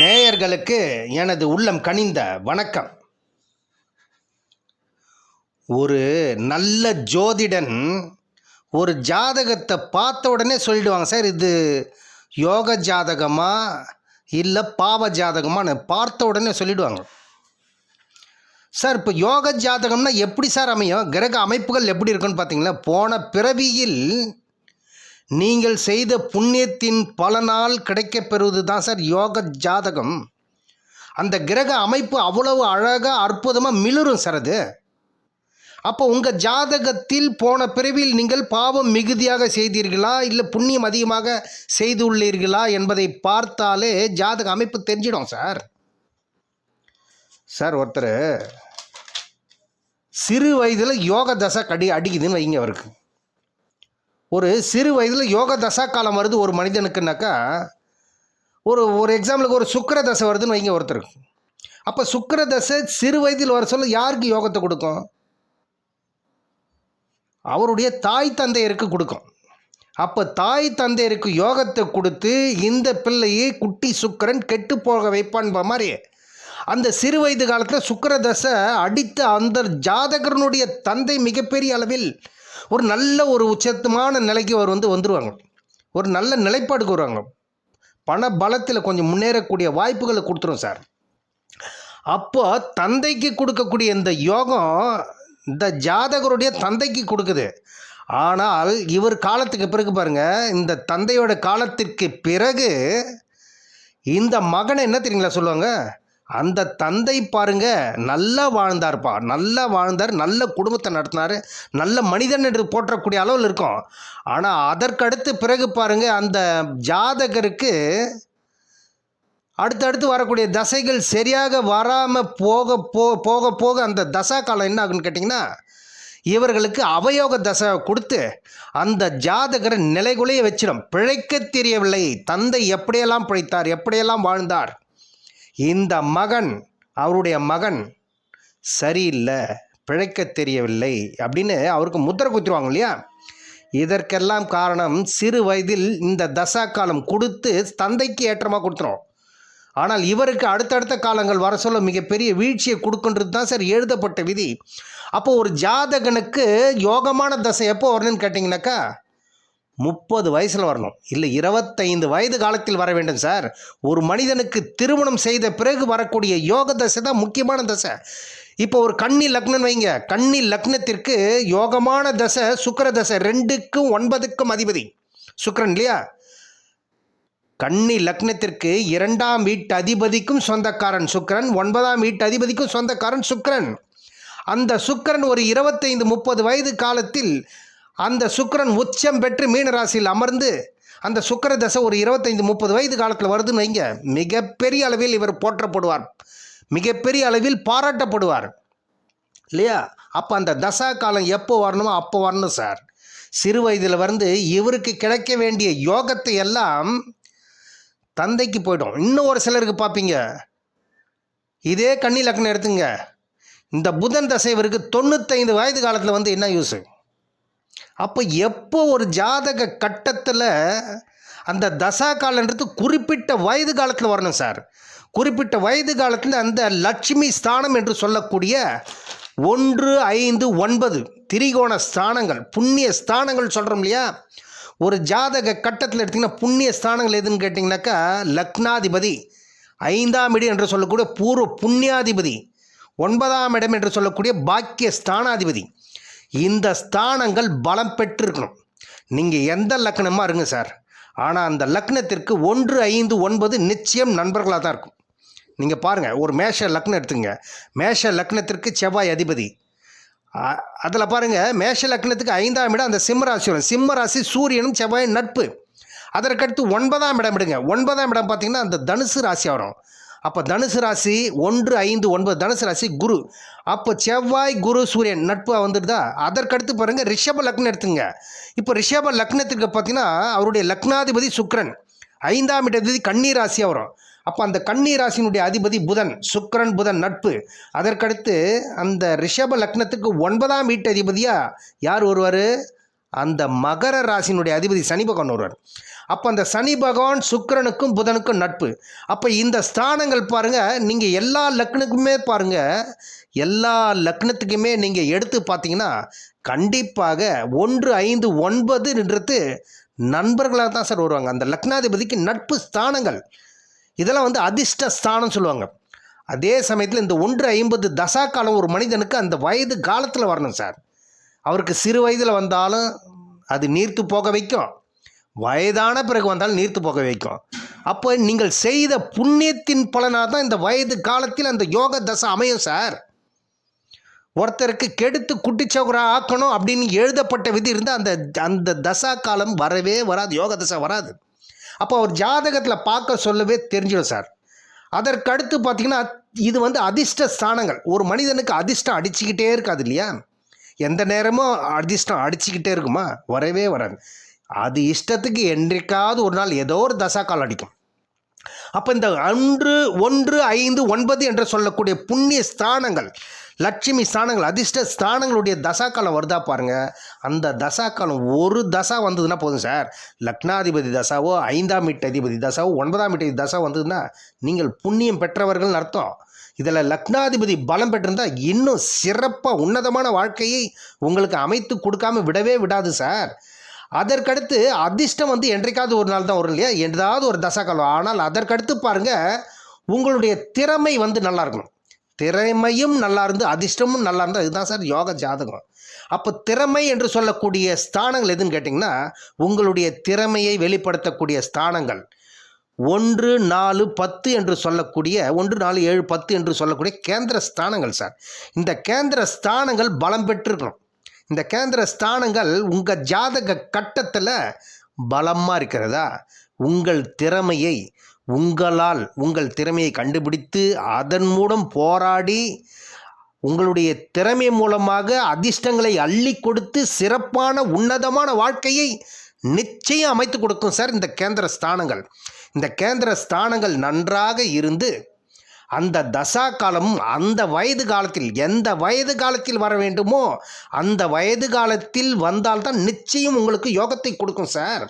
நேயர்களுக்கு எனது உள்ளம் கனிந்த வணக்கம். ஒரு நல்ல ஜோதிடன் ஒரு ஜாதகத்தை பார்த்த உடனே சொல்லிடுவாங்க சார் இது யோக ஜாதகமா இல்லை பாவ ஜாதகமான்னு? பார்த்த உடனே சொல்லிடுவாங்க. சார் இப்போ யோக ஜாதகம்னா எப்படி சார் அமையும்? கிரக அமைப்புகள் எப்படி இருக்குன்னு பார்த்தீங்கன்னா போன பிறவியில் நீங்கள் செய்த புண்ணியத்தின் பலனால் கிடைக்கப்பெறுவது தான் சார் யோக ஜாதகம். அந்த கிரக அமைப்பு அவ்வளவு அழகாக அற்புதமாக மிளிரும் சார் அது. அப்போ உங்கள் ஜாதகத்தில் போன பிறவில் நீங்கள் பாவம் மிகுதியாக செய்தீர்களா? இல்லை புண்ணியம் அதிகமாக செய்துள்ளீர்களா? என்பதை பார்த்தாலே ஜாதக அமைப்பு தெரிஞ்சிடும் சார். சார் ஒருத்தர் சிறு வயதில் யோக தசை கடி அடிக்குதுன்னு வைங்க அவருக்கு. ஒரு சிறு வயதில் யோக தசா காலம் வருது ஒரு மனிதனுக்குனாக்கா ஒரு ஒரு எக்ஸாம்பிளுக்கு ஒரு சுக்கர தசை வருதுன்னு வைங்க ஒருத்தருக்கு அப்போ சுக்கர தசை சிறு வயதில் வர சொல்ல யாருக்கு யோகத்தை கொடுக்கும்? அவருடைய தாய் தந்தையருக்கு கொடுக்கும். அப்போ தாய் தந்தையருக்கு யோகத்தை கொடுத்து இந்த பிள்ளையை குட்டி சுக்கிரன் கெட்டு போக வைப்பான்ப மாதிரி அந்த சிறு வயது காலத்தில் சுக்கர தசை அடித்த அந்த ஜாதகரனுடைய தந்தை மிகப்பெரிய அளவில் ஒரு நல்ல ஒரு உச்சத்தமான நிலைக்கு அவர் வந்து வந்துடுவாங்க ஒரு நல்ல நிலைப்பாடுக்கு வருவாங்க. பண பலத்தில் கொஞ்சம் முன்னேறக்கூடிய வாய்ப்புகளை கொடுத்துரும் சார். அப்போ தந்தைக்கு கொடுக்கக்கூடிய இந்த யோகம் இந்த ஜாதகருடைய தந்தைக்கு கொடுக்குது. ஆனால் இவர் காலத்துக்கு பிறகு பாருங்க இந்த தந்தையோட காலத்திற்கு பிறகு இந்த மகனை என்ன தெரியுங்களா சொல்லுவாங்க? அந்த தந்தை பாருங்க நல்லா வாழ்ந்தார்ப்பா. நல்லா வாழ்ந்தார் நல்ல குடும்பத்தை நடத்தினார் நல்ல மனிதன் என்று போற்றக்கூடிய அளவில் இருக்கும். ஆனால் அதற்கடுத்து பிறகு பாருங்க அந்த ஜாதகருக்கு அடுத்தடுத்து வரக்கூடிய தசைகள் சரியாக வராமல் போக போ போக போக அந்த தசா காலம் என்ன ஆகுன்னு கேட்டிங்கன்னா இவர்களுக்கு அவயோக தசை கொடுத்து அந்த ஜாதகரை நிலைகுலைய வச்சிடும் பிழைக்க தெரியவில்லை. தந்தை எப்படியெல்லாம் பிழைத்தார் எப்படியெல்லாம் வாழ்ந்தார் இந்த மகன் அவருடைய மகன் சரியில்லை பிழைக்க தெரியவில்லை அப்படின்னு அவருக்கு முத்திரை குத்திடுவாங்க இல்லையா? இதற்கெல்லாம் காரணம் சிறு வயதில் இந்த தசா காலம் கொடுத்து தந்தைக்கு ஏற்றமாக கொடுத்துரும். ஆனால் இவருக்கு அடுத்தடுத்த காலங்கள் வர சொல்ல மிகப்பெரிய வீழ்ச்சியை கொடுக்குன்றது தான் சார் எழுதப்பட்ட விதி. அப்போ ஒரு ஜாதகனுக்கு யோகமான தசை எப்போ வரணும்னு கேட்டிங்கனாக்கா முப்பது வயசில் வரணும். இல்லை இருபத்தைந்து வயது காலத்தில் வர வேண்டும் சார். ஒரு மனிதனுக்கு திருமணம் செய்த பிறகு வரக்கூடிய யோக தசை தான் முக்கியமான தசை. இப்போ ஒரு கன்னி லக்னம் வைங்க. கன்னி லக்னத்திற்கு யோகமான தசை சுக்கர தசை ரெண்டுக்கும் ஒன்பதுக்கும் அதிபதி. சுக்கரன் இல்லையா? கன்னி லக்னத்திற்கு இரண்டாம் வீட்டு அதிபதிக்கும் சொந்தக்காரன் சுக்கரன் ஒன்பதாம் வீட்டு அதிபதிக்கும் சொந்தக்காரன் சுக்கரன். அந்த சுக்கிரன் ஒரு இருபத்தைந்து முப்பது வயது காலத்தில் அந்த சுக்கரன் உச்சம் பெற்று மீனராசியில் அமர்ந்து அந்த சுக்கிர தசை ஒரு இருபத்தைந்து முப்பது வயது காலத்தில் வருதுன்னு வைங்க. மிகப்பெரிய அளவில் இவர் போற்றப்படுவார். மிகப்பெரிய அளவில் பாராட்டப்படுவார். இல்லையா? அப்போ அந்த தசா காலம் எப்போ வரணுமோ அப்போ வரணும் சார். சிறு வயதில் வந்து இவருக்கு கிடைக்க வேண்டிய யோகத்தை எல்லாம் தந்தைக்கு போயிடும். இன்னும் ஒரு சிலருக்கு பார்ப்பீங்க இதே கண்ணி லக்னம் எடுத்துங்க. இந்த புதன் தசை இவருக்கு தொண்ணூத்தைந்து வயது காலத்தில் வந்து என்ன யூஸு அப்போ எப்போ ஒரு ஜாதக கட்டத்தில் அந்த தசா காலன்றது குறிப்பிட்ட வயது காலத்தில் வரணும் சார். குறிப்பிட்ட வயது காலத்தில் அந்த லட்சுமி ஸ்தானம் என்று சொல்லக்கூடிய ஒன்று ஐந்து ஒன்பது திரிகோண ஸ்தானங்கள் புண்ணிய ஸ்தானங்கள் சொல்கிறோம் இல்லையா? ஒரு ஜாதக கட்டத்தில் எடுத்திங்கன்னா புண்ணிய ஸ்தானங்கள் எதுன்னு கேட்டிங்கனாக்கா லக்னாதிபதி ஐந்தாம் இடம் என்று சொல்லக்கூடிய பூர்வ புண்ணியாதிபதி ஒன்பதாம் இடம் என்று சொல்லக்கூடிய பாக்கிய ஸ்தானாதிபதி. இந்த ஸ்தானங்கள் பலம் பெற்றிருக்கணும். நீங்கள் எந்த லக்னமாக இருங்க சார். ஆனால் அந்த லக்னத்திற்கு ஒன்று ஐந்து ஒன்பது நிச்சயம் நண்பர்களாக தான் இருக்கும். நீங்கள் பாருங்கள் ஒரு மேஷ லக்னம் எடுத்துங்க. மேஷ லக்னத்திற்கு செவ்வாய் அதிபதி. அதில் பாருங்கள் மேஷ லக்னத்துக்கு ஐந்தாம் இடம் அந்த சிம்ம ராசி வரும் சிம்ம ராசி சூரியனும் செவ்வாயும் நட்பு. அதற்கடுத்து ஒன்பதாம் இடம் விடுங்க ஒன்பதாம் இடம் பார்த்திங்கன்னா அந்த தனுசு ராசி வரும். அப்போ தனுசு ராசி ஒன்று ஐந்து ஒன்பது. தனுசு ராசி குரு. அப்போ செவ்வாய் குரு சூரியன் நட்பு வந்துடுதா? அதற்கடுத்து பாருங்கள் ரிஷப லக்னம் எடுத்துங்க. இப்போ ரிஷப லக்னத்திற்கு பார்த்தீங்கன்னா அவருடைய லக்னாதிபதி சுக்ரன் ஐந்தாம் இடத்திபதி கன்னி ராசியாக வரும் அப்போ அந்த கன்னி ராசியினுடைய அதிபதி புதன் சுக்ரன் புதன் நட்பு. அதற்கடுத்து அந்த ரிஷப லக்னத்துக்கு ஒன்பதாம் வீட்டு அதிபதியாக யார் வருவார்? அந்த மகர ராசினுடைய அதிபதி சனி பகவான் வருவார். அப்போ அந்த சனி பகவான் சுக்கிரனுக்கும் புதனுக்கும் நட்பு. அப்போ இந்த ஸ்தானங்கள் பாருங்கள் நீங்கள் எல்லா லக்னுக்குமே பாருங்கள் எல்லா லக்னத்துக்குமே நீங்கள் எடுத்து பார்த்தீங்கன்னா கண்டிப்பாக ஒன்று ஐந்து ஒன்பதுன்றது நண்பர்களாக தான் சார் வருவாங்க. அந்த லக்னாதிபதிக்கு நட்பு ஸ்தானங்கள். இதெல்லாம் வந்து அதிர்ஷ்ட ஸ்தானம் சொல்லுவாங்க. அதே சமயத்தில் இந்த ஒன்று ஐம்பது தசா காலம் ஒரு மனிதனுக்கு அந்த வயது காலத்தில் வரணும் சார். அவருக்கு சிறு வயதில் வந்தாலும் அது நீர்த்து போக வைக்கும். வயதான பிறகு வந்தாலும் நீர்த்து போக வைக்கும். அப்போ நீங்கள் செய்த புண்ணியத்தின் பலனாக தான் இந்த வயது காலத்தில் அந்த யோக தசை அமையும் சார். ஒருத்தருக்கு கெடுத்து குட்டிச்சவரா ஆக்கணும் அப்படின்னு எழுதப்பட்ட விதி இருந்தால் அந்த அந்த தசா காலம் வரவே வராது யோக தசை வராது. அப்போ அவர் ஜாதகத்தில் பார்க்க சொல்லவே தெரிஞ்சிடும் சார். அதற்கடுத்து பார்த்தீங்கன்னா இது வந்து அதிர்ஷ்ட ஸ்தானங்கள். ஒரு மனிதனுக்கு அதிர்ஷ்டம் அடிச்சுக்கிட்டே இருக்காது இல்லையா? எந்த நேரமும் அதிர்ஷ்டம் அடிச்சுக்கிட்டே இருக்குமா? வரவே வராது. அது இஷ்டத்துக்கு என்றைக்காவது ஒரு நாள் ஏதோ ஒரு தசா அடிக்கும். அப்போ இந்த அன்று ஒன்று ஐந்து ஒன்பது என்று சொல்லக்கூடிய புண்ணிய ஸ்தானங்கள் லட்சுமி ஸ்தானங்கள் அதிர்ஷ்ட ஸ்தானங்களுடைய தசாக்காலம் வருதா பாருங்க. அந்த தசாக்காலம் ஒரு தசா வந்ததுன்னா போதும் சார். லக்னாதிபதி தசாவோ ஐந்தாம் வீட்டு அதிபதி தசாவோ ஒன்பதாம் வீட்டு தசா வந்ததுன்னா நீங்கள் புண்ணியம் பெற்றவர்கள்னு அர்த்தம். இதில் லக்னாதிபதி பலம் பெற்றிருந்தால் இன்னும் சிறப்பாக உன்னதமான வாழ்க்கையை உங்களுக்கு அமைத்து கொடுக்காம விடவே விடாது சார் அதற்கடுத்து அதிர்ஷ்டம் வந்து என்றைக்காவது ஒரு நாள் தான் வரும் இல்லையா? எதாவது ஒரு தசாகாலம் ஆனால் அதற்கடுத்து பாருங்கள் உங்களுடைய திறமை வந்து நல்லா இருக்கணும். திறமையும் நல்லா இருந்து அதிர்ஷ்டமும் நல்லா இருந்தால் இதுதான் சார் யோக ஜாதகம். அப்போ திறமை என்று சொல்லக்கூடிய ஸ்தானங்கள் எதுன்னு கேட்டிங்கன்னா உங்களுடைய திறமையை வெளிப்படுத்தக்கூடிய ஸ்தானங்கள். ஒன்று நாலு பத்து என்று சொல்லக்கூடிய ஒன்று நாலு ஏழு பத்து என்று சொல்லக்கூடிய கேந்திர ஸ்தானங்கள் சார் இந்த கேந்திர ஸ்தானங்கள் பலம் பெற்றிருக்கணும். இந்த கேந்திர ஸ்தானங்கள் உங்கள் ஜாதக கட்டத்தில் பலமாக இருக்கிறதா? உங்கள் திறமையை உங்களால் உங்கள் திறமையை கண்டுபிடித்து அதன் மூலம் போராடி உங்களுடைய திறமை மூலமாக அதிர்ஷ்டங்களை அள்ளி கொடுத்து சிறப்பான உன்னதமான வாழ்க்கையை நிச்சயம் அமைத்து கொடுக்கும் சார் இந்த கேந்திர ஸ்தானங்கள். இந்த கேந்திர ஸ்தானங்கள் நன்றாக இருந்து அந்த தசா காலம் அந்த வயது காலத்தில் எந்த வயது காலத்தில் வர வேண்டுமோ அந்த வயது காலத்தில் வந்தால்தான் நிச்சயம் உங்களுக்கு யோகத்தை கொடுக்கும் சார்.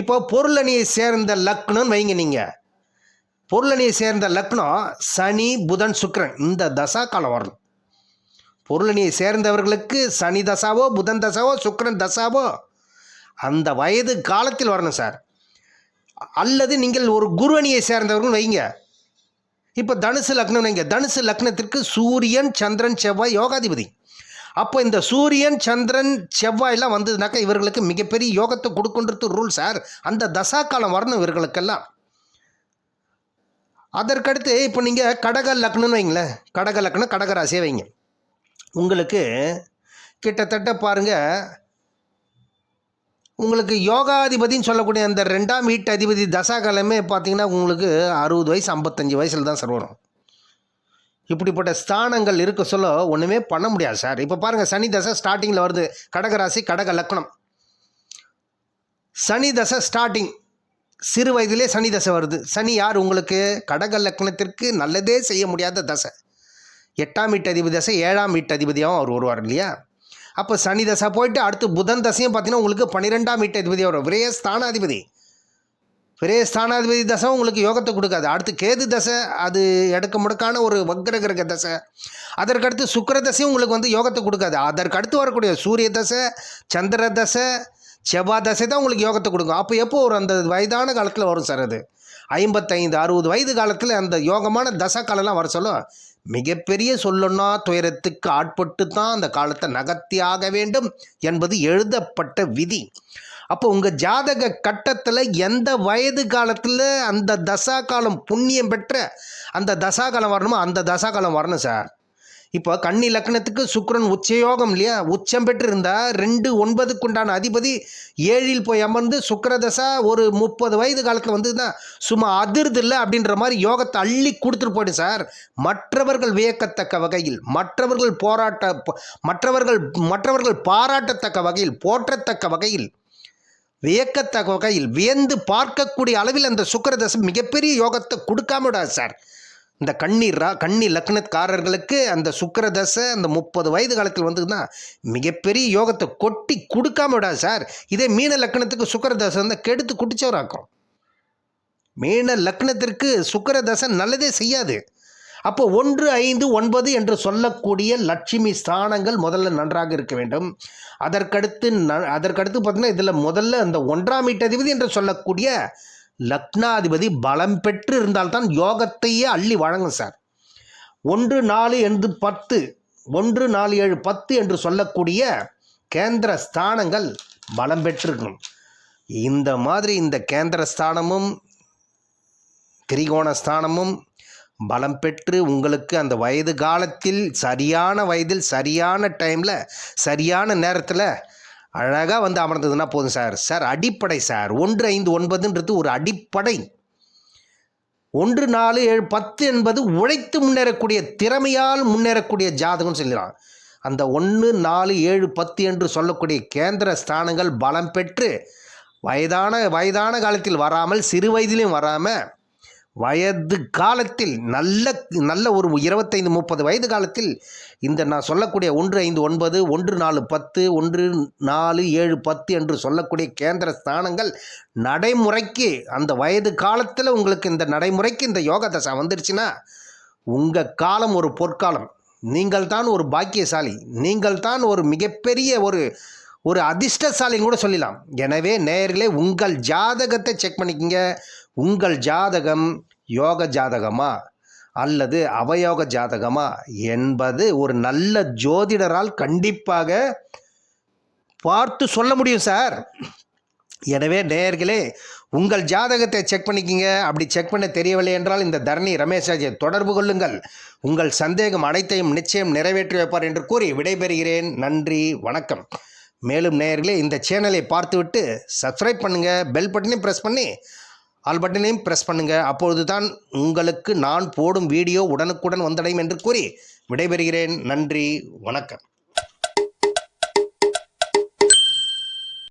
இப்போ பொருளணியை சேர்ந்த லக்னம்னு வைங்க நீங்கள் பொருளணியை சேர்ந்த லக்னம் சனி புதன் சுக்கரன் இந்த தசா காலம் வரணும். பொருளணியை சேர்ந்தவர்களுக்கு சனி தசாவோ புதன் தசாவோ சுக்கரன் தசாவோ அந்த வயது காலத்தில் வரணும் சார். அல்லது நீங்கள் ஒரு குருவணியை சேர்ந்தவர்கள் வைங்க. இப்போ தனுசு லக்னம் வைங்க. தனுசு லக்னத்திற்கு சூரியன் சந்திரன் செவ்வாய் யோகாதிபதி. அப்போ இந்த சூரியன் சந்திரன் செவ்வாயெல்லாம் வந்ததுனாக்கா இவர்களுக்கு மிகப்பெரிய யோகத்தை கொடுக்குன்றது ரூல் சார். அந்த தசா காலம் வரணும் இவர்களுக்கெல்லாம். அதற்கடுத்து இப்போ நீங்கள் கடக லக்னம்னு வைங்களேன். கடக லக்னம் கடகராசியே வைங்க. உங்களுக்கு கிட்டத்தட்ட பாருங்கள் உங்களுக்கு யோகாதிபதின்னு சொல்லக்கூடிய அந்த ரெண்டாம் வீட்டு அதிபதி தசா காலமே பார்த்தீங்கன்னா உங்களுக்கு அறுபது வயசு ஐம்பத்தஞ்சு வயசில் தான் சார் வரும். இப்படிப்பட்ட ஸ்தானங்கள் இருக்க சொல்ல ஒன்றுமே பண்ண முடியாது சார் இப்போ பாருங்கள் சனி தசை ஸ்டார்டிங்கில் வருது. கடகராசி கடக லக்னம். சனி தசை ஸ்டார்டிங் சிறு வயதிலே சனி தசை வருது. சனி யார்? உங்களுக்கு கடக லக்னத்திற்கு நல்லதே செய்ய முடியாத தசை. எட்டாம் வீட்டு அதிபதி தசை ஏழாம் வீட்டு அதிபதியாகவும் அவர் வருவார் இல்லையா? அப்போ சனி தசை போயிட்டு அடுத்து புதன் தசையும் பார்த்தீங்கன்னா உங்களுக்கு பன்னிரெண்டாம் வீட்டு அதிபதி வரும் விரய ஸ்தானாதிபதி விரய ஸ்தானாதிபதி தசை உங்களுக்கு யோகத்தை கொடுக்காது. அடுத்து கேது தசை அது எடுக்க முடக்கான ஒரு வக்ர கிரக தசை. அதற்கடுத்து சுக்கர தசையும் உங்களுக்கு வந்து யோகத்தை கொடுக்காது. அதற்கு அடுத்து வரக்கூடிய சூரிய தசை சந்திர தசை செவ்வாய் தசை தான் உங்களுக்கு யோகத்தை கொடுக்கும். அப்போ எப்போ ஒரு அந்த வயதான காலத்தில் வரும் சார் அது? ஐம்பத்தைந்து அறுபது வயது காலத்தில் அந்த யோகமான தசை காலம்லாம் வர சொல்ல மிகப்பெரிய சொல்லொன்னா துயரத்துக்கு ஆட்பட்டு தான் அந்த காலத்தை நகர்த்தியாக வேண்டும் என்பது எழுதப்பட்ட விதி. அப்போ உங்கள் ஜாதக கட்டத்தில் எந்த வயது காலத்தில் அந்த தசா காலம் புண்ணியம் பெற்ற அந்த தசா காலம் வரணுமோ அந்த தசா காலம் வரணும் சார். இப்போ கன்னி லக்னத்துக்கு சுக்ரன் உச்சயோகம் இல்லையா? உச்சம் பெற்று இருந்தால் ரெண்டு ஒன்பதுக்கு உண்டான அதிபதி ஏழில் போய் அமர்ந்து சுக்கரதசா ஒரு முப்பது வயது காலத்தில் வந்து தான் சும்மா அதிர்து இல்லை அப்படின்ற மாதிரி யோகத்தை அள்ளி கொடுத்துட்டு போயிடும் சார். மற்றவர்கள் வியக்கத்தக்க வகையில் மற்றவர்கள் போராட்ட மற்றவர்கள் மற்றவர்கள் பாராட்டத்தக்க வகையில் போற்றத்தக்க வகையில் வியக்கத்தக்க வகையில் வியந்து பார்க்கக்கூடிய அளவில் அந்த சுக்கிரதசை மிகப்பெரிய யோகத்தை கொடுக்காம விடாது சார். இந்த கன்னி ரா கண்ணி லக்னக்காரர்களுக்கு அந்த சுக்கரதசை அந்த முப்பது வயது காலத்தில் வந்ததுன்னா மிகப்பெரிய யோகத்தை கொட்டி கொடுக்காம விடாது சார். இதே மீன லக்னத்துக்கு சுக்கிர தசை வந்து கெடுத்து குடிச்சவராக்கும். மீன லக்னத்திற்கு சுக்கிர தசை நல்லதே செய்யாது. அப்போ ஒன்று ஐந்து ஒன்பது என்று சொல்லக்கூடிய லட்சுமி ஸ்தானங்கள் முதல்ல நன்றாக இருக்க வேண்டும். அதற்கடுத்து ந அதற்கடுத்து பார்த்தீங்கன்னா இதில் முதல்ல அந்த ஒன்றாம் வீட்டதிபதி என்று சொல்லக்கூடிய லக்னாதிபதி பலம் பெற்று இருந்தால்தான் யோகத்தையே அள்ளி வழங்கும் சார். ஒன்று நாலு என்று பத்து ஒன்று நாலு ஏழு பத்து என்று சொல்லக்கூடிய கேந்திர ஸ்தானங்கள் பலம் பெற்றிருக்கணும் இந்த மாதிரி இந்த கேந்திர ஸ்தானமும் திரிகோண ஸ்தானமும் பலம் பெற்று உங்களுக்கு அந்த வயது காலத்தில் சரியான வயதில் சரியான டைமில் சரியான நேரத்தில் அழகாக வந்து அமர்ந்ததுன்னா போதும் சார். சார் அடிப்படை சார். ஒன்று ஐந்து ஒன்பதுன்றது ஒரு அடிப்படை. ஒன்று நாலு ஏழு பத்து என்பது உழைத்து முன்னேறக்கூடிய திறமையால் முன்னேறக்கூடிய ஜாதகம் சொல்லலாம் அந்த ஒன்று நாலு ஏழு பத்து என்று சொல்லக்கூடிய கேந்திர ஸ்தானங்கள் பலம் பெற்று வயதான வயதான காலத்தில் வராமல் சிறு வயதிலையும் வராமல் வயது காலத்தில் நல்ல நல்ல ஒரு இருபத்தைந்து முப்பது வயது காலத்தில் இந்த நான் சொல்லக்கூடிய ஒன்று ஐந்து ஒன்பது ஒன்று நாலு பத்து ஒன்று நாலு ஏழு பத்து என்று சொல்லக்கூடிய கேந்திர ஸ்தானங்கள் நடைமுறைக்கு அந்த வயது காலத்தில் உங்களுக்கு இந்த நடைமுறைக்கு இந்த யோக தசை வந்துருச்சுன்னா உங்கள் காலம் ஒரு பொற்காலம். நீங்கள் தான் ஒரு பாக்கியசாலி. நீங்கள் தான் ஒரு மிகப்பெரிய ஒரு ஒரு அதிர்ஷ்டசாலின்னு கூட சொல்லலாம். எனவே நேரிலே உங்கள் ஜாதகத்தை செக் பண்ணிக்கங்க. உங்கள் ஜாதகம் யோக ஜாதகமா? அல்லது அவயோக ஜாதகமா? என்பது ஒரு நல்ல ஜோதிடரால் கண்டிப்பாக பார்த்து சொல்ல முடியும் சார். எனவே நேயர்களே உங்கள் ஜாதகத்தை செக் பண்ணிக்கிங்க. அப்படி செக் பண்ண தெரியவில்லை என்றால் இந்த தரணி ரமேஷாஜியை தொடர்பு கொள்ளுங்கள். உங்கள் சந்தேகம் அனைத்தையும் நிச்சயம் நிறைவேற்றி வைப்பார் என்று கூறி விடைபெறுகிறேன். நன்றி வணக்கம். மேலும் நேயர்களே இந்த சேனலை பார்த்துவிட்டு சப்ஸ்கிரைப் பண்ணுங்கள் பெல் பட்டனையும் ப்ரெஸ் பண்ணி ஆல் பட்டனையும் ப்ரெஸ் பண்ணுங்கள் அப்பொழுது தான் உங்களுக்கு நான் போடும் வீடியோ உடனுக்குடன் வந்தடையும் என்று கூறி விடைபெறுகிறேன். நன்றி. வணக்கம்.